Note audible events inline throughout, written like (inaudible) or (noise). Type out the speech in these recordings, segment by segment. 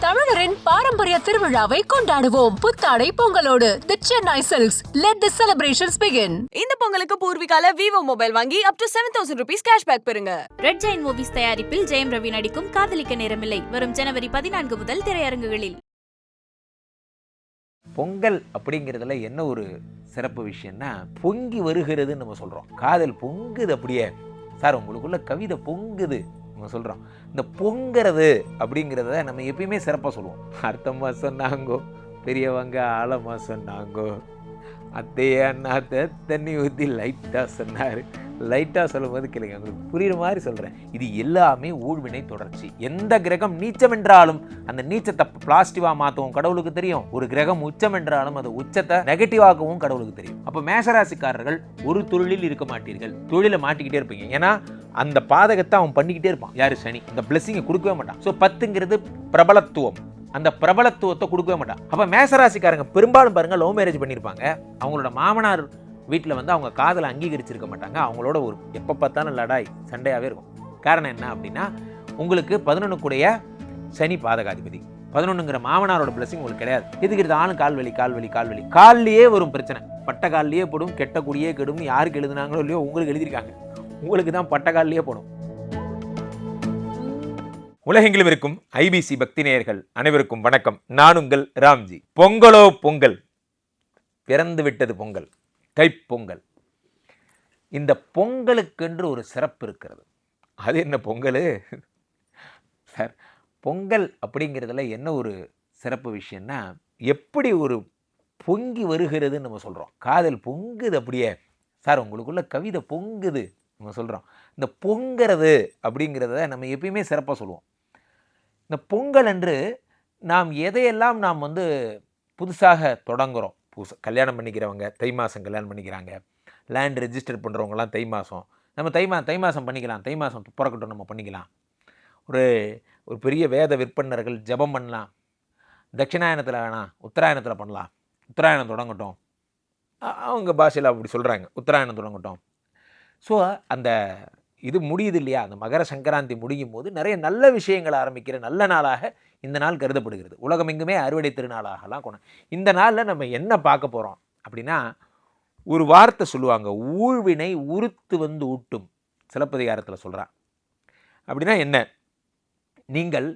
தமிழரின் பாரம்பரிய திருவிழாவை கொண்டாடுவோம். புத்தாடை பொங்கலோடு the Chennai silks let the celebrations begin இந்த பொங்கலுக்கு பூர்விகால விவோ மொபைல் வாங்கி up to seven thousand rupees cashback பெறுங்க. ரெட் ஜெயின் மூவிஸ் தயாரிப்பில் ஜெயம் ரவி நடிக்கும் காதலிக்க நேரமில்லை. வரும் ஜனவரி பதினான்கு முதல் திரையரங்குகளில். பொங்கல் அப்படிங்கிறதுல என்ன ஒரு சிறப்பு விஷயம்னா பொங்கி வருகிறதுன்னு நம்ம சொல்கிறோம் காதல் பொங்குது அப்படியே. சார் உங்களுக்குள்ள கவிதை பொங்குது நம்ம சொல்கிறோம் இந்த பொங்கிறது அப்படிங்கிறத நம்ம எப்பயுமே சிறப்பாக சொல்லுவோம். அர்த்தமாக சொன்னாங்கோ பெரியவங்க ஆழமாக சொன்னாங்கோ. அத்தையே அண்ணாத்த தண்ணி ஊற்றி லைட்டாக சொன்னார். லைட்டாக சொல்லும்போது கேளுங்க உங்களுக்கு புரியுற மாதிரி சொல்கிறேன் இது எல்லாமே ஊழ்வினை தொடர்ச்சி. எந்த கிரகம் நீச்சம் என்றாலும் அந்த நீச்சத்தை பிளாஸ்டிவாக மாற்றவும் கடவுளுக்கு தெரியும். ஒரு கிரகம் உச்சம் என்றாலும் அது உச்சத்தை நெகட்டிவாகவும் கடவுளுக்கு தெரியும். அப்போ மேசராசிக்காரர்கள் ஒரு தொழிலில் இருக்க மாட்டீர்கள். தொழிலை மாட்டிக்கிட்டே இருப்பீங்க. ஏன்னா அந்த பாதகத்தை அவன் பண்ணிக்கிட்டே இருப்பான். யாரு? சனி. இந்த பிளெஸிங்கை கொடுக்கவே மாட்டான். ஸோ பத்துங்கிறது பிரபலத்துவம். அந்த பிரபலத்துவத்தை கொடுக்கவே மாட்டான். அப்போ மேசராசிக்காரங்க பெரும்பாலும் பாருங்கள் லவ் மேரேஜ் பண்ணியிருப்பாங்க அவங்களோட மாமனார் வீட்டில் வந்து அவங்க காதலை அங்கீகரிச்சிருக்க மாட்டாங்க. அவங்களோட ஒரு எப்போ பார்த்தாலும் லடாய் சண்டையாகவே இருக்கும். காரணம் என்ன அப்படின்னா உங்களுக்கு பதினொன்றுக்குடைய சனி பாதகாதிபதி. பதினொன்றுங்கிற மாமனாரோட பிளஸிங் உங்களுக்கு கிடையாது. எதுக்கு எடுத்த ஆளும் கால்வலி கால்வலி கால்வலி கால்லையே வரும் பிரச்சனை. பட்ட கால்லையே போடும் கெட்ட குடியே கெடும் யாருக்கு எழுதுனாங்களோ இல்லையோ உங்களுக்கு எழுதியிருக்காங்க. உங்களுக்கு தான் பட்ட கால்லையே போடும். உலகெங்கிலும் இருக்கும் ஐபிசி பக்தி நேயர்கள் அனைவருக்கும் வணக்கம். நான் உங்கள் ராம்ஜி. பொங்கலோ பொங்கல். பிறந்து விட்டது பொங்கல். தைப்பொங்கல் இந்த பொங்கலுக்கென்று ஒரு சிறப்பு இருக்கிறது. அது என்ன பொங்கல்? சார் பொங்கல் அப்படிங்கிறதுல என்ன ஒரு சிறப்பு விஷயம்னா எப்படி ஒரு பொங்கி வருகிறதுன்னு நம்ம சொல்கிறோம் காதல் பொங்குது அப்படியே. சார் உங்களுக்குள்ள கவிதை பொங்குது. நம்ம சொல்கிறோம் இந்த பொங்கிறது அப்படிங்கிறத நம்ம எப்பயுமே சிறப்பாக சொல்லுவோம். இந்த பொங்கல் அன்று நாம் எதையெல்லாம் நாம் வந்து புதுசாக தொடங்குறோம்? புதுசு கல்யாணம் பண்ணிக்கிறவங்க தை மாதம் கல்யாணம் பண்ணிக்கிறாங்க. லேண்ட் ரெஜிஸ்டர் பண்ணுறவங்கலாம் தை மாதம் நம்ம தை மா தை மாதம் பண்ணிக்கலாம். தை மாதம் பிறக்கட்டும் நம்ம பண்ணிக்கலாம். ஒரு ஒரு பெரிய வேத விற்பனர்கள் ஜெபம் பண்ணலாம். தட்சிணாயனத்தில் வேணாம் உத்தராயணத்தில் பண்ணலாம். உத்தராயணம் தொடங்கட்டும். அவங்க பாஷையில் அப்படி சொல்கிறாங்க உத்தராயணம் தொடங்கட்டும். ஸோ அந்த இது முடியுது இல்லையா அந்த மகர சங்கராந்தி முடியும் போது நிறைய நல்ல விஷயங்கள் ஆரம்பிக்கிற நல்ல நாளாக இந்த நாள் கருதப்படுகிறது. உலகமெங்குமே அறுவடை திருநாளாகலாம் கொண்டு இந்த நாளில் நம்ம என்ன பார்க்க போகிறோம் அப்படின்னா ஒரு வார்த்தை சொல்லுவாங்க ஊழ்வினை உறுத்து வந்து ஊட்டும். சிலப்பதிகாரத்தில் சொல்கிறான் அப்படின்னா என்ன? நீங்கள்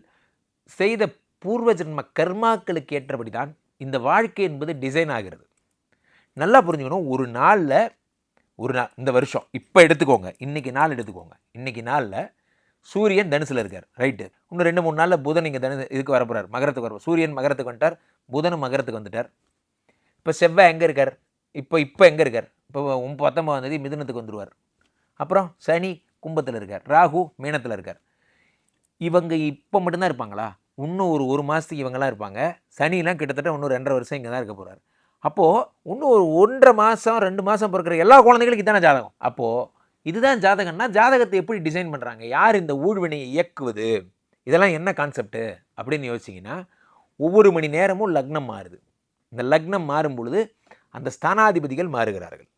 செய்த பூர்வ ஜென்ம கர்மாக்களுக்கு ஏற்றபடி தான் இந்த வாழ்க்கை என்பது டிசைன் ஆகிறது. நல்லா புரிஞ்சுக்கணும் ஒரு நாளில் ஒரு நாள் இந்த வருஷம். இப்போ எடுத்துக்கோங்க. இன்றைக்கி நாள் எடுத்துக்கோங்க. இன்றைக்கி நாளில் சூரியன் தனுசில் இருக்கார். ரைட்டு. இன்னும் ரெண்டு மூணு நாளில் புதன் இங்கே தனு இதுக்கு வரப்போகிறார் மகரத்துக்கு வர சூரியன் மகரத்துக்கு வந்துட்டார். புதனும் மகரத்துக்கு வந்துட்டார். இப்போ செவ்வாய் எங்கே இருக்கார்? இப்போ இப்போ எங்கே இருக்கார்? இப்போ பத்தொம்பதாம் தேதி மிதுனத்துக்கு வந்துடுவார் அப்புறம் சனி கும்பத்தில் இருக்கார். ராகு மீனத்தில் இருக்கார். இவங்க இப்போ மட்டும்தான் இருப்பாங்களா? இன்னும் ஒரு ஒரு மாதத்துக்கு இவங்கெல்லாம் இருப்பாங்க. சனிலாம் கிட்டத்தட்ட இன்னும் ரெண்டரை வருஷம் இங்கே தான் இருக்க போகிறார் அப்போது இன்னும் ஒரு ஒன்றரை மாதம் ரெண்டு மாதம் பிறக்கிற எல்லா குழந்தைகளுக்கு இதான ஜாதகம்? அப்போது இதுதான் ஜாதகம்னா ஜாதகத்தை எப்படி டிசைன் பண்ணுறாங்க யார் இந்த ஊழ்வினையை இயக்குவது? இதெல்லாம் என்ன கான்செப்ட்டு அப்படின்னு யோசிச்சிங்கன்னா ஒவ்வொரு மணி நேரமும் லக்னம் மாறுது. இந்த லக்னம் மாறும் பொழுது அந்த ஸ்தானாதிபதிகள் மாறுகிறார்கள்.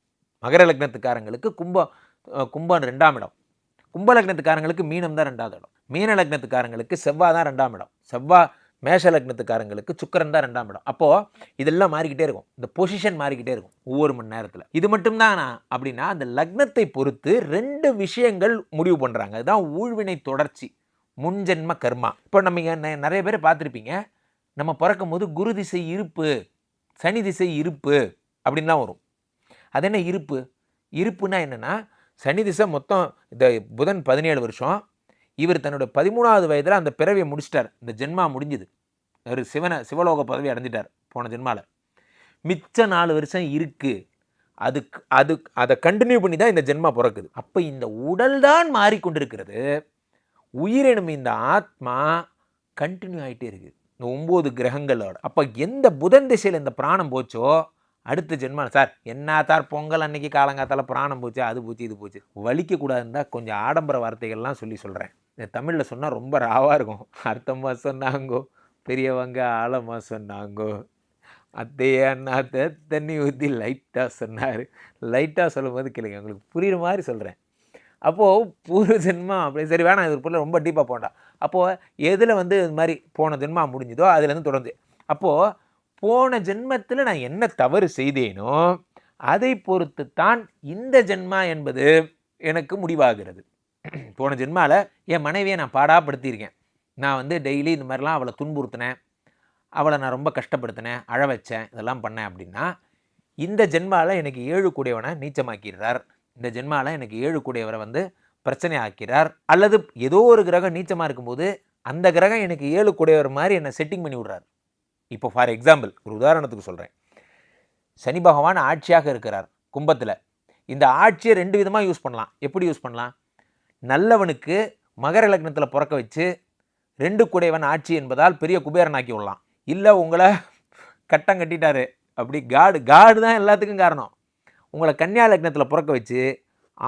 மகர லக்னத்துக்காரங்களுக்கு கும்ப கும்பம் ரெண்டாம் இடம். கும்ப லக்னத்துக்காரங்களுக்கு மீனம் தான் ரெண்டாவது இடம். மீன லக்னத்துக்காரங்களுக்கு செவ்வாய் தான் ரெண்டாம் இடம். செவ்வாய் மேஷ லக்னத்துக்காரங்களுக்கு சுக்கரன் தான் ரெண்டாம் இடம். அப்போது இதெல்லாம் மாறிக்கிட்டே இருக்கும். இந்த பொசிஷன் மாறிக்கிட்டே இருக்கும். ஒவ்வொரு மணி நேரத்தில். இது மட்டும்தானா? அப்படின்னா அந்த லக்னத்தை பொறுத்து ரெண்டு விஷயங்கள் முடிவு பண்ணுறாங்க அதுதான் ஊழ்வினை தொடர்ச்சி முன்ஜென்ம கர்மா. இப்போ நம்ம நிறைய பேர் பார்த்துருப்பீங்க. நம்ம பிறக்கும் போது குரு திசை இருப்பு சனி திசை இருப்பு அப்படின்லாம் வரும். அது என்ன இருப்பு? இருப்புனா என்னென்னா சனி திசை மொத்தம் இந்த புதன் பதினேழு வருஷம் இவர் தன்னோட பதிமூணாவது வயதில் அந்த பிறவியை முடிச்சிட்டார். இந்த ஜென்மா முடிஞ்சுது. அவர் சிவனை சிவலோக பதவி அடைஞ்சிட்டார் போன ஜென்மாவில் மிச்ச நாலு வருஷம் இருக்குது அதுக்கு அது அதை கண்டினியூ பண்ணி தான் இந்த ஜென்மா பிறக்குது. அப்போ இந்த உடல் தான் மாறிக்கொண்டிருக்கிறது. உயிரினும் இந்த ஆத்மா கண்டினியூ ஆகிட்டே இருக்குது இந்த ஒம்பது கிரகங்களோட. அப்போ எந்த புதன் திசையில் இந்த பிராணம் போச்சோ அடுத்த ஜென்மா சார் என்ன தார் பொங்கல் அன்னைக்கு காலங்காத்தால பிராணம் போச்சு அது போச்சு இது போச்சு. வலிக்கக்கூடாதுன்னு தான் கொஞ்சம் ஆடம்பர வார்த்தைகள்லாம் சொல்லி சொல்கிறேன் இந்த தமிழில் சொன்னால் ரொம்ப ராவாக இருக்கும். அர்த்தமாக சொன்னாங்கோ பெரியவங்க ஆழமாக சொன்னாங்கோ. அத்தையே அண்ணாத்த தண்ணி ஊற்றி லைட்டாக சொன்னார். லைட்டாக சொல்லும்போது கேளுங்க உங்களுக்கு புரியுற மாதிரி சொல்கிறேன் அப்போது பூர்வ ஜென்மம் அப்படி சரி வேணாம் இது பொருள் ரொம்ப டீப்பாக போண்டாம் அப்போது எதில் வந்து இது மாதிரி போன ஜென்மா முடிஞ்சுதோ அதுலேருந்து தொடர்ந்து. அப்போது போன ஜென்மத்தில் நான் என்ன தவறு செய்தேனோ அதை பொறுத்து தான் இந்த ஜென்மா என்பது எனக்கு முடிவாகிறது. (clears throat) போன ஜென்மாவில் என் மனைவியை நான் பாடாப்படுத்தியிருக்கேன். நான் வந்து டெய்லி இந்த மாதிரிலாம் அவளை துன்புறுத்தினேன். அவளை நான் ரொம்ப கஷ்டப்படுத்தினேன் அழ வச்சேன் இதெல்லாம் பண்ணேன் அப்படின்னா இந்த ஜென்மாவில் எனக்கு ஏழு கூடியவனை நீச்சமாக்கிறார் இந்த ஜென்மாவில் எனக்கு ஏழு கூடியவரை வந்து பிரச்சனை ஆக்கிறார். அல்லது ஏதோ ஒரு கிரகம் நீச்சமாக இருக்கும்போது அந்த கிரகம் எனக்கு ஏழு கூடியவர் மாதிரி என்னை செட்டிங் பண்ணி விடுறார். இப்போ ஃபார் எக்ஸாம்பிள் ஒரு உதாரணத்துக்கு சொல்கிறேன் சனி பகவான் ஆட்சியாக இருக்கிறார் கும்பத்தில். இந்த ஆட்சியை ரெண்டு விதமாக யூஸ் பண்ணலாம். எப்படி யூஸ் பண்ணலாம்? நல்லவனுக்கு மகர லக்னத்தில் பிறக்க வச்சு ரெண்டு குடைவன் ஆட்சி என்பதால் பெரிய குபேரன் ஆக்கி விடலாம் இல்லை உங்களை கட்டம் கட்டிட்டாரு. அப்படி காடு காடு தான் எல்லாத்துக்கும் காரணம். உங்களை கன்னியா லக்னத்தில் பிறக்க வச்சு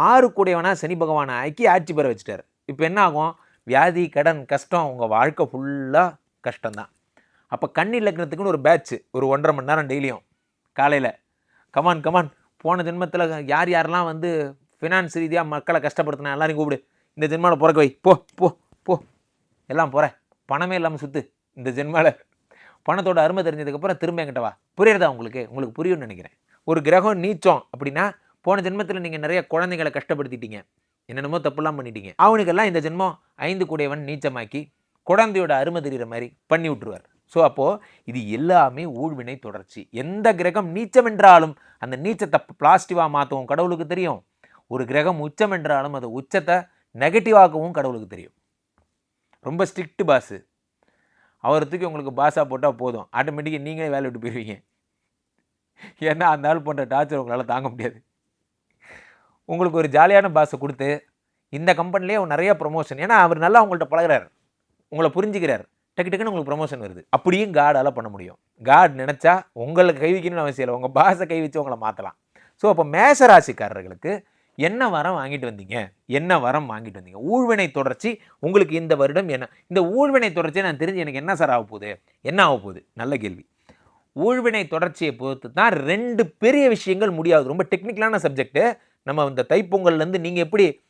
ஆறு கூடையவனாக சனி பகவானை ஆக்கி ஆட்சி பெற வச்சுட்டார். இப்போ என்ன ஆகும்? வியாதி கடன் கஷ்டம் உங்கள் வாழ்க்கை ஃபுல்லாக கஷ்டம்தான். அப்போ கன்னி லக்னத்துக்குன்னு ஒரு பேட்ச் ஒரு ஒன்றரை மணி நேரம் டெய்லியும் காலையில் கமான் கமான் போன ஜென்மத்தில் யார் யாரெல்லாம் வந்து ஃபினான்ஸ் ரீதியாக மக்களை கஷ்டப்படுத்தினா எல்லாரையும் கூப்பிடு. இந்த ஜென்மாவில் பிறக்க வை. போ போ போ. எல்லாம் போகிற பணமே இல்லாமல் சுற்று இந்த ஜென்மாவில் பணத்தோட அருமை தெரிஞ்சதுக்கப்புறம் திரும்ப என்கிட்ட வா. புரியுறதா உங்களுக்கு? உங்களுக்கு புரியும்னு நினைக்கிறேன். ஒரு கிரகம் நீச்சம் அப்படின்னா போன ஜென்மத்தில் நீங்கள் நிறைய குழந்தைகளை கஷ்டப்படுத்திட்டீங்க. என்னென்னமோ தப்புலாம் பண்ணிட்டீங்க. அவனுக்கெல்லாம் இந்த ஜென்மம் ஐந்து கூடையவன் நீச்சமாக்கி குழந்தையோட அருமை தெரிகிற மாதிரி பண்ணி விட்டுருவார். ஸோ அப்போது இது எல்லாமே ஊழ்வினை தொடர்ச்சி. எந்த கிரகம் நீச்சம் என்றாலும் அந்த நீச்சத்தை பிளாஸ்டிவாக மாற்றவும் கடவுளுக்கு தெரியும். ஒரு கிரகம் உச்சம் என்றாலும் அது உச்சத்தை நெகட்டிவாகவும் கடவுளுக்கு தெரியும். ரொம்ப ஸ்ட்ரிக்ட் பாஸு அவரை தூக்கி உங்களுக்கு பாஸாக போட்டால் போதும். ஆட்டோமேட்டிக்காக நீங்களே வேலை விட்டு போயிடுவீங்க ஏன்னா அந்த ஆள் போன்ற டார்ச்சர் உங்களால் தாங்க முடியாது. உங்களுக்கு ஒரு ஜாலியான பாஸை கொடுத்து இந்த கம்பெனிலே நிறைய ப்ரொமோஷன் ஏன்னா அவர் நல்லா உங்கள்கிட்ட பழகுறாரு. உங்களை புரிஞ்சுக்கிறார். டக்கு டக்குன்னு உங்களுக்கு ப்ரொமோஷன் வருது. அப்படியும் காடால் பண்ண முடியும். காட் நினச்சா உங்களுக்கு கை வைக்கணும்னு அவசியம் இல்லை. உங்கள் பாஸை கை வச்சு உங்களை மாற்றலாம் ஸோ அப்போ மேச ராசிக்காரர்களுக்கு என்ன வரம் வாங்கிட்டு வந்தீங்க? என்ன வரம் வாங்கிட்டு வந்தீங்க? ஊழ்வினை தொடர்ச்சி உங்களுக்கு இந்த வருடம் என்ன? இந்த ஊழ்வினை தொடர்ச்சியை நான் தெரிஞ்சு எனக்கு என்ன சார் ஆக போகுது? என்ன ஆக போகுது? நல்ல கேள்வி. ஊழ்வினை தொடர்ச்சியை பொறுத்து தான் ரெண்டு பெரிய விஷயங்கள் முடியாது. ரொம்ப டெக்னிக்கலான சப்ஜெக்ட்டு நம்ம இந்த தைப்பொங்கல்லேருந்து நீங்கள் எப்படி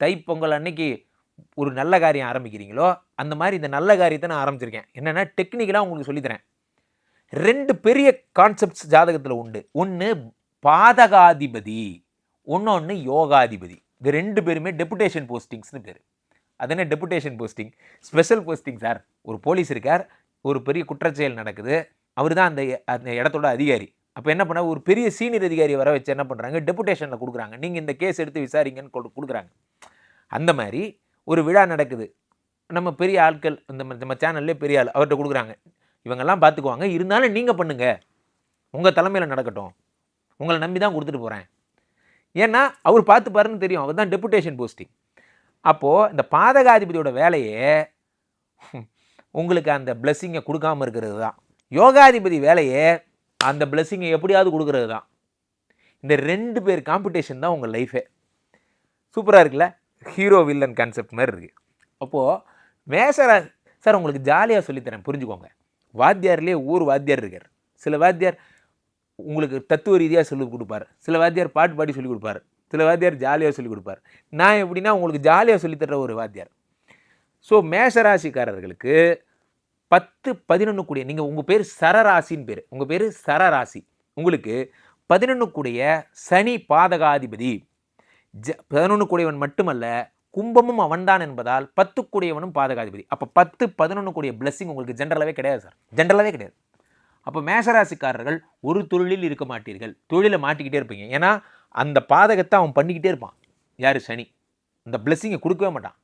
தைப்பொங்கல் அன்னைக்கு ஒரு நல்ல காரியம் ஆரம்பிக்கிறீங்களோ அந்த மாதிரி இந்த நல்ல காரியத்தை நான் ஆரம்பிச்சிருக்கேன். என்னென்னா டெக்னிக்கலாக உங்களுக்கு சொல்லித்தரேன். ரெண்டு பெரிய கான்செப்ட்ஸ் ஜாதகத்தில் உண்டு. ஒன்று பாதகாதிபதி. இன்னொன்று யோகாதிபதி. இது ரெண்டு பேருமே டெபுடேஷன் போஸ்டிங்ஸ்னு பேர். அது என்ன deputation posting special posting sir ஒரு போலீஸ் இருக்கார் ஒரு பெரிய குற்றச்செயல் நடக்குது அவர் தான் அந்த அந்த இடத்தோட அதிகாரி. அப்போ என்ன பண்ண ஒரு பெரிய சீனியர் அதிகாரி வர வச்சு என்ன பண்ணுறாங்க டெபுடேஷனில் கொடுக்குறாங்க. நீங்கள் இந்த கேஸ் எடுத்து விசாரிங்கன்னு கொடு- கொடுக்குறாங்க. அந்த மாதிரி ஒரு விழா நடக்குது. நம்ம பெரிய ஆட்கள் இந்த நம்ம சேனல்லே பெரிய ஆள் அவர்கிட்ட கொடுக்குறாங்க. இவங்கெல்லாம் பார்த்துக்குவாங்க இருந்தாலும் நீங்கள் பண்ணுங்கள் உங்கள் தலைமையில் நடக்கட்டும். உங்களை நம்பி தான் கொடுத்துட்டு போகிறேன் ஏன்னா அவர் பார்த்து பாருன்னு தெரியும். அவர் தான் டெபுட்டேஷன் போஸ்டிங் அப்போது இந்த பாதகாதிபதியோட வேலையே உங்களுக்கு அந்த பிளெஸ்ஸிங்கை கொடுக்காம இருக்கிறது தான். யோகாதிபதி வேலையே அந்த பிளெஸ்ஸிங்கை எப்படியாவது கொடுக்கறது தான். இந்த ரெண்டு பேர் காம்படிஷன் தான் உங்கள் லைஃபே சூப்பராக இருக்குல்ல? ஹீரோ வில்லன் கான்செப்ட் மாதிரி இருக்குது அப்போது மேசரா சார் உங்களுக்கு ஜாலியாக சொல்லித்தரேன். புரிஞ்சுக்கோங்க. வாத்தியார்லேயே ஊர் வாத்தியார் இருக்கார். சில வாத்தியார் உங்களுக்கு தத்துவ ரீதியாக சொல்லிக் கொடுப்பார். சில வாத்தியார் பாட்டு பாடி சொல்லிக் கொடுப்பார். சில வாத்தியார் ஜாலியாக சொல்லிக் கொடுப்பார். நான் எப்படின்னா உங்களுக்கு ஜாலியாக சொல்லித்தர ஒரு வாத்தியார். ஸோ மேஷராசிக்காரர்களுக்கு பத்து பதினொன்று கூடிய நீங்கள் உங்கள் பேர் சரராசின்னு பேர். உங்கள் பேர் சரராசி. உங்களுக்கு பதினொன்று கூடிய சனி பாதகாதிபதி. ஜ பதினொன்று கூடியவன் மட்டுமல்ல கும்பமும் அவன்தான் என்பதால் பத்து கூடியவனும் பாதகாதிபதி. அப்போ பத்து பதினொன்று கூடிய பிளஸ்ஸிங் உங்களுக்கு ஜென்ரலாகவே கிடையாது சார் ஜென்ரலாகவே கிடையாது. அப்போ மேசராசிக்காரர்கள் ஒரு தொழிலில் இருக்க மாட்டீர்கள். தொழிலை மாட்டிக்கிட்டே இருப்பீங்க. ஏன்னா அந்த பாதகத்தை அவன் பண்ணிக்கிட்டே இருப்பான். யார்? சனி. அந்த பிளெஸ்ஸிங்கை கொடுக்கவே மாட்டான்.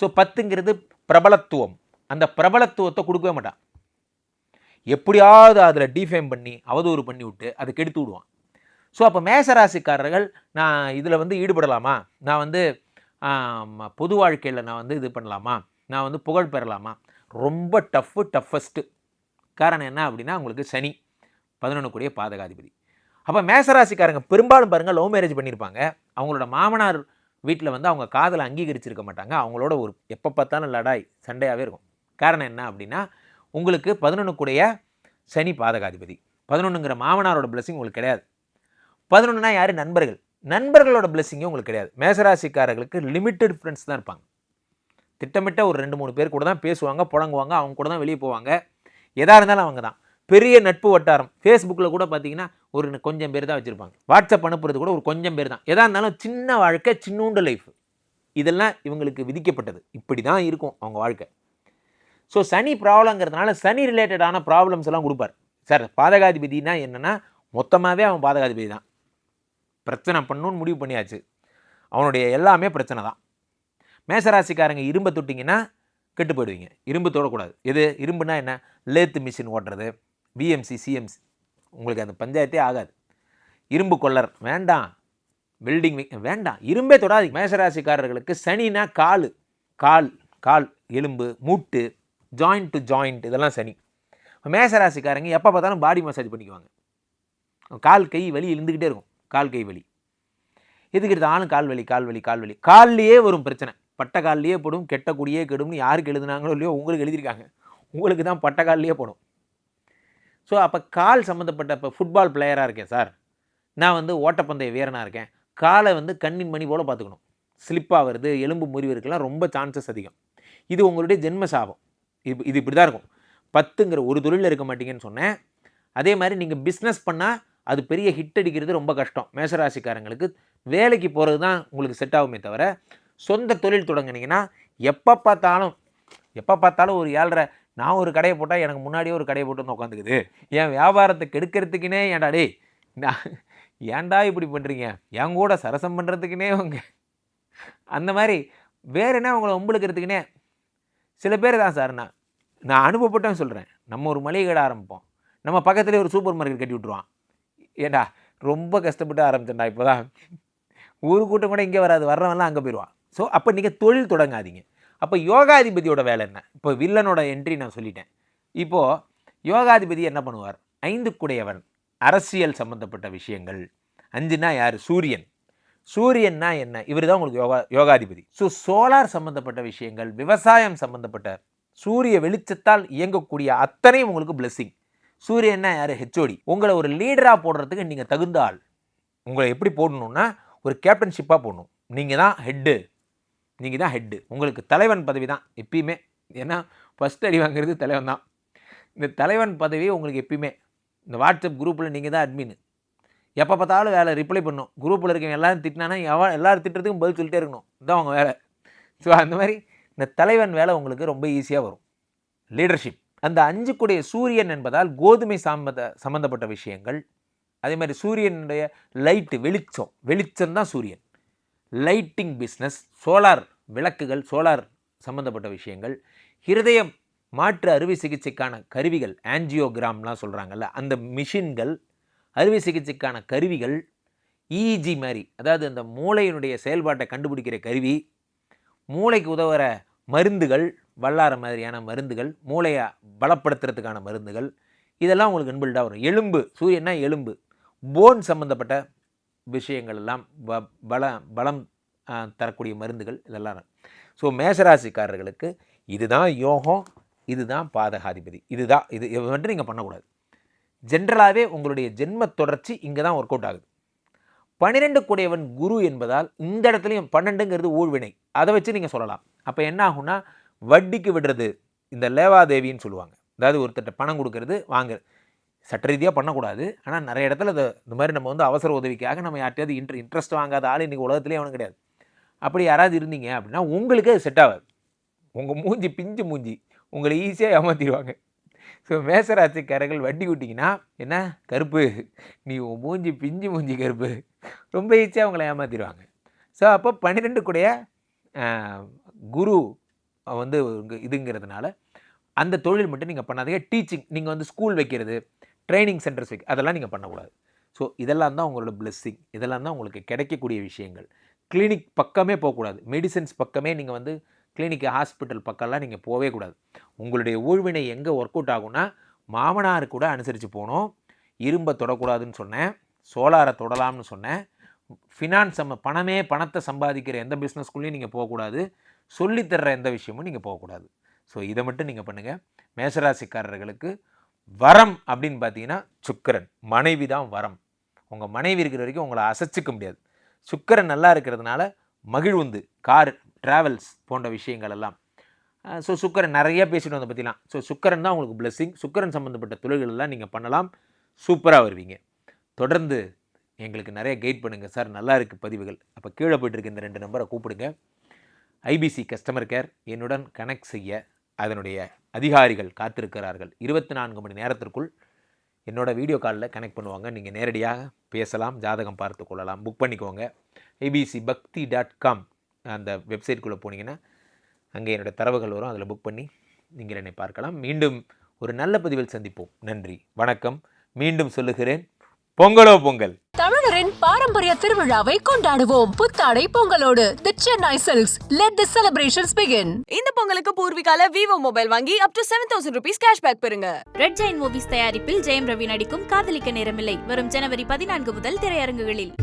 ஸோ பத்துங்கிறது பிரபலத்துவம். அந்த பிரபலத்துவத்தை கொடுக்கவே மாட்டான். எப்படியாவது அதில் டிஃபைம் பண்ணி அவதூறு பண்ணி விட்டு அதை கெடுத்து விடுவான். ஸோ அப்போ மேசராசிக்காரர்கள் நான் இதில் வந்து ஈடுபடலாமா? நான் வந்து பொது வாழ்க்கையில் நான் வந்து இது பண்ணலாமா? நான் வந்து புகழ் பெறலாமா? ரொம்ப டஃப்பு டஃபஸ்ட்டு காரணம் என்ன அப்படின்னா உங்களுக்கு சனி பதினொன்று கூடிய பாதகாதிபதி. அப்போ மேசராசிக்காரங்க பெரும்பாலும் பாருங்கள் லவ் மேரேஜ் பண்ணியிருப்பாங்க அவங்களோட மாமனார் வீட்டில் வந்து அவங்க காதலை அங்கீகரிச்சிருக்க மாட்டாங்க. அவங்களோட ஒரு எப்போ பார்த்தாலும் லடாய் சண்டையாகவே இருக்கும். காரணம் என்ன அப்படின்னா உங்களுக்கு பதினொன்று கூடிய சனி பாதகாதிபதி. பதினொன்றுங்கிற மாமனாரோட blessing உங்களுக்கு கிடையாது. பதினொன்றுனா யார்? நண்பர்கள். நண்பர்களோட பிளெஸிங்கே உங்களுக்கு கிடையாது. மேசராசிக்காரர்களுக்கு லிமிட்டெட் ஃப்ரெண்ட்ஸ் தான் இருப்பாங்க. திட்டமிட்ட ஒரு ரெண்டு மூணு பேர் கூட தான் பேசுவாங்க புழங்குவாங்க அவங்க கூட தான் வெளியே போவாங்க. எதாக இருந்தாலும் அவங்க தான் பெரிய நட்பு வட்டாரம். ஃபேஸ்புக்கில் கூட பார்த்தீங்கன்னா ஒரு கொஞ்சம் பேர் தான் வச்சுருப்பாங்க. வாட்ஸ்அப் அனுப்புறது கூட ஒரு கொஞ்சம் பேர் தான். எதாக இருந்தாலும் சின்ன வாழ்க்கை சின்னூண்டு லைஃப் இதெல்லாம் இவங்களுக்கு விதிக்கப்பட்டது. இப்படி தான் இருக்கும் அவங்க வாழ்க்கை. ஸோ சனி ப்ராப்ளங்கிறதுனால சனி ரிலேட்டடான ப்ராப்ளம்ஸ் எல்லாம் கொடுப்பார். சார் பாதகாதிபதினா என்னென்னா மொத்தமாகவே அவன் பாதகாதிபதி தான். பிரச்சனை பண்ணணும்னு முடிவு பண்ணியாச்சு. அவனுடைய எல்லாமே பிரச்சனை தான். மேசராசிக்காரங்க இரும்பை தொட்டிங்கன்னா கெட்டு போயிடுவீங்க. இரும்பு தொடக்கூடாது. எது? இரும்புனா என்ன? லேத்து மிஷின் ஓட்டுறது. பிஎம்சி சிஎம்சி உங்களுக்கு அந்த பஞ்சாயத்தே ஆகாது. இரும்பு கொள்ளர் வேண்டாம். பில்டிங் வேண்டாம். இரும்பே தொடாதீங்க. மேசராசிக்காரர்களுக்கு சனினா கால். கால் கால் எலும்பு மூட்டு ஜாயிண்ட் டு ஜாயிண்ட் இதெல்லாம் சனி. மேசராசிக்காரங்க எப்போ பார்த்தாலும் பாடி மசாஜ் பண்ணிக்குவாங்க. கால் கை வலி இருந்துக்கிட்டே இருக்கும். கால் கை வலி. எதுக்கு ஆளும் கால் வலி கால் வலி கால் வலி. கால்லையே வரும் பிரச்சனை. பட்ட கால்லையே போடும் கெட்ட குடியே கெடும்னு யாருக்கு எழுதுனாங்களோ இல்லையோ உங்களுக்கு எழுதியிருக்காங்க. உங்களுக்கு தான் பட்டக்கால்லையே போடும். ஸோ அப்போ கால் சம்மந்தப்பட்ட இப்போ ஃபுட்பால் பிளேயராக இருக்கேன் சார். நான் வந்து ஓட்டப்பந்தய வீரனாக இருக்கேன். காலை வந்து கண்ணின் மணி போல் பார்த்துக்கணும். ஸ்லிப்பாக வருது எலும்பு இருக்கலாம் ரொம்ப சான்சஸ் அதிகம். இது உங்களுடைய ஜென்ம சாபம். இது இது இப்படி தான் இருக்கும். பத்துங்கிற ஒரு தொழிலில் இருக்க மாட்டீங்கன்னு சொன்னேன். அதே மாதிரி நீங்கள் பிஸ்னஸ் பண்ணால் அது பெரிய ஹிட் அடிக்கிறது ரொம்ப கஷ்டம். மேசராசிக்காரங்களுக்கு வேலைக்கு போகிறது தான் உங்களுக்கு செட் ஆகுமே தவிர சொந்த தொழில் தொடங்குனீங்கன்னா எப்போ பார்த்தாலும் எப்போ பார்த்தாலும் ஒரு ஏழரை நான் ஒரு கடையை போட்டால் எனக்கு முன்னாடியே ஒரு கடையை போட்டு வந்து உட்காந்துக்குது என் வியாபாரத்தை கெடுக்கிறதுக்குனே ஏன்டா டேய் நான் ஏன்டா இப்படி பண்ணுறீங்க என் கூட சரசம் பண்ணுறதுக்குனே அவங்க அந்த மாதிரி வேறு என்ன உங்களை உம்பளுக்கிறதுக்குனே சில பேர் தான் சார் நான் நான் அனுபவப்பட்டேன் சொல்கிறேன் நம்ம ஒரு மளிகை கடை ஆரம்பிப்போம். நம்ம பக்கத்துலேயே ஒரு சூப்பர் மார்க்கெட் கட்டி விட்ருவான் ஏண்டா ரொம்ப கஷ்டப்பட்டு ஆரம்பிச்சேன்டா இப்போ தான் ஊர் கூட்டம் கூட இங்கே வராது வர்றவன்லாம் அங்கே போயிடுவான். ஸோ அப்போ நீங்கள் தொழில் தொடங்காதீங்க. அப்போ யோகாதிபதியோட வேலை என்ன? இப்போ வில்லனோட என்ட்ரி நான் சொல்லிட்டேன். இப்போது யோகாதிபதி என்ன பண்ணுவார்? ஐந்து குடையவன் அரசியல் சம்பந்தப்பட்ட விஷயங்கள். அஞ்சுனா யார்? சூரியன். சூரியன்னா என்ன? இவர் தான் உங்களுக்கு யோகா யோகாதிபதி. ஸோ சோலார் சம்பந்தப்பட்ட விஷயங்கள் விவசாயம் சம்பந்தப்பட்ட சூரிய வெளிச்சத்தால் இயங்கக்கூடிய அத்தனையும் உங்களுக்கு பிளெஸ்ஸிங் சூரியன்னா யார்? ஹெச்ஓடி உங்களை ஒரு லீடராக போடுறதுக்கு நீங்கள் தகுந்த ஆள். உங்களை எப்படி போடணும்னா ஒரு கேப்டன்ஷிப்பாக போடணும். நீங்கள் தான் ஹெட்டு நீங்கள் தான் ஹெட்டு உங்களுக்கு தலைவன் பதவி தான் எப்பயுமே. ஏன்னா ஃபஸ்ட் அடி வாங்குறது தலைவன் தான் இந்த தலைவன் பதவி உங்களுக்கு எப்பயுமே. இந்த வாட்ஸ்அப் குரூப்பில் நீங்கள் தான் அட்மின் எப்போ பார்த்தாலும் வேலை ரிப்ளை பண்ணும். குரூப்பில் இருக்கவங்க எல்லாரும் திட்டினானா எவன் எல்லோரும் திட்டுறதுக்கும் பதில் சொல்லிட்டே இருக்கணும். இதுதான் அவங்க வேலை. ஸோ அந்த மாதிரி இந்த தலைவன் வேலை உங்களுக்கு ரொம்ப ஈஸியாக வரும். லீடர்ஷிப் அந்த அஞ்சு கூடிய சூரியன் என்பதால் கோதுமை சம்மந்த சம்மந்தப்பட்ட விஷயங்கள். அதே மாதிரி சூரியனுடைய லைட்டு வெளிச்சம். வெளிச்சம் தான் சூரியன். லைட்டிங் பிஸ்னஸ் சோலார் விளக்குகள் சோலார் சம்பந்தப்பட்ட விஷயங்கள் ஹிருதயம் மாற்று அறுவை சிகிச்சைக்கான கருவிகள் ஆன்ஜியோகிராம்லாம் சொல்கிறாங்கல்ல அந்த மிஷின்கள் அறுவை சிகிச்சைக்கான கருவிகள் இஇஜி மாதிரி அதாவது அந்த மூளையினுடைய செயல்பாட்டை கண்டுபிடிக்கிற கருவி மூளைக்கு உதவுற மருந்துகள் வல்லார மாதிரியான மருந்துகள் மூளையை பலப்படுத்துறதுக்கான மருந்துகள் இதெல்லாம் உங்களுக்கு இன்பில்டாக வரும். எலும்பு சூரியன்னா எலும்பு போன் சம்மந்தப்பட்ட விஷயங்கள் எல்லாம் ப பல பலம் தரக்கூடிய மருந்துகள் இதெல்லாம். ஸோ மேசராசிக்காரர்களுக்கு இதுதான் யோகம் இதுதான் பாதகாதிபதி. இதுதான் இது இது மட்டும் நீங்கள் பண்ணக்கூடாது. ஜென்ரலாகவே உங்களுடைய ஜென்ம தொடர்ச்சி இங்கே தான் ஒர்க் அவுட் ஆகுது. பன்னிரெண்டு கூடையவன் குரு என்பதால் இந்த இடத்துலையும் பன்னெண்டுங்கிறது ஊழ்வினை. அதை வச்சு நீங்கள் சொல்லலாம். அப்போ என்ன ஆகும்னா வட்டிக்கு விடுறது இந்த லேவாதேவின்னு சொல்லுவாங்க. அதாவது ஒருத்தர்ட்ட பணம் கொடுக்கறது வாங்குறது சட்ட ரீதியாக பண்ணக்கூடாது. ஆனால் நிறைய இடத்துல அது இந்த மாதிரி நம்ம வந்து அவசர உதவிக்காக நம்ம யார்ட்டையாவது இன்ட்ரு இன்ட்ரெஸ்ட் வாங்காத ஆள் இன்றைக்கி உலகத்துலேயே அவனும் கிடையாது. அப்படி யாராவது இருந்தீங்க அப்படின்னா உங்களுக்கு அது செட் ஆகாது. உங்கள் மூஞ்சி பிஞ்சு மூஞ்சி உங்களை ஈஸியாக ஏமாற்றிடுவாங்க ஸோ மேசராசிக்காரர்கள் வட்டி விட்டிங்கன்னா என்ன? கருப்பு. நீ உன் மூஞ்சி பிஞ்சு மூஞ்சி கருப்பு. ரொம்ப ஈஸியாக அவங்கள ஏமாற்றிடுவாங்க ஸோ அப்போ பன்னிரெண்டு கூடைய குரு வந்து இதுங்கிறதுனால அந்த தொழில் மட்டும் நீங்கள் பண்ணாதீங்க. டீச்சிங் நீங்கள் வந்து ஸ்கூல் வைக்கிறது. ட்ரைனிங் சென்டர்ஸ் வைக்க அதெல்லாம் நீங்கள் பண்ணக்கூடாது. ஸோ இதெல்லாம் தான் உங்களோட பிளெஸ்ஸிங் இதெல்லாம் தான் உங்களுக்கு கிடைக்கக்கூடிய விஷயங்கள். கிளினிக் பக்கமே போகக்கூடாது. மெடிசன்ஸ் பக்கமே நீங்கள் வந்து கிளினிக் ஹாஸ்பிட்டல் பக்கம்லாம் நீங்கள் போகவே கூடாது. உங்களுடைய ஊழ்வினை எங்கே ஒர்க் அவுட் ஆகும்னா மாமனார் கூட அனுசரித்து போகணும். இரும்பை தொடக்கூடாதுன்னு சொன்னேன். சோலாரை தொடலாம்னு சொன்னேன். ஃபினான்ஸ் சம்ம பணமே பணத்தை சம்பாதிக்கிற எந்த பிஸ்னஸ்குள்ளேயும் நீங்கள் போகக்கூடாது. சொல்லித்தர்ற எந்த விஷயமும் நீங்கள் போகக்கூடாது. ஸோ இதை மட்டும் நீங்கள் பண்ணுங்கள் மேசராசிக்காரர்களுக்கு வரம் அப்படின்னு பார்த்தீங்கன்னா சுக்கரன். மனைவி தான் வரம். உங்கள் மனைவி இருக்கிற வரைக்கும் உங்களை அசைச்சிக்க முடியாது. சுக்கரன் நல்லா இருக்கிறதுனால மகிழ்வுந்து கார் ட்ராவல்ஸ் போன்ற விஷயங்கள் எல்லாம். ஸோ சுக்கரன் நிறைய பேசிட்டு வந்த பற்றிலாம் ஸோ சுக்கரன் தான் உங்களுக்கு பிளெஸ்ஸிங் சுக்கரன் சம்மந்தப்பட்ட தொழில்கள் எல்லாம் நீங்கள் பண்ணலாம். சூப்பராக வருவீங்க. தொடர்ந்து எங்களுக்கு நிறைய கைட் பண்ணுங்கள் சார் நல்லா இருக்குது பதிவுகள். அப்போ கீழே போயிட்டு இந்த ரெண்டு நம்பரை கூப்பிடுங்க. ஐபிசி கஸ்டமர் கேர் என்னுடன் கனெக்ட் செய்ய அதனுடைய அதிகாரிகள் காத்திருக்கிறார்கள். இருபத்தி நான்கு மணி நேரத்திற்குள் என்னோட வீடியோ காலில் கனெக்ட் பண்ணுவாங்க. நீங்கள் நேரடியாக பேசலாம் ஜாதகம் பார்த்து கொள்ளலாம். புக் பண்ணிக்கோங்க. ஐபிசி பக்தி டாட் காம் அந்த வெப்சைட்குள்ளே போனீங்கன்னா அங்கே என்னோடய தரவுகள் வரும். அதில் புக் பண்ணி நீங்கள் என்னை பார்க்கலாம். மீண்டும் ஒரு நல்ல பதிவில் சந்திப்போம். நன்றி. வணக்கம். மீண்டும் சொல்லுகிறேன். பொங்கலோ பொங்கல். தமிழரின் பாரம்பரிய திருவிழாவை கொண்டாடுவோம். புத்தாடை பொங்கலோடு the Chennai silks let the celebrations begin இந்த பொங்கலுக்கு பூர்விகால விவோ மொபைல் வாங்கி up to seven thousand rupees cashback பெறுங்க. ரெட் ஜெயின் மூவிஸ் தயாரிப்பில் ஜெயம் ரவி நடிக்கும் காதலிக்க நேரமில்லை. வரும் ஜனவரி பதினான்கு முதல் திரையரங்குகளில்.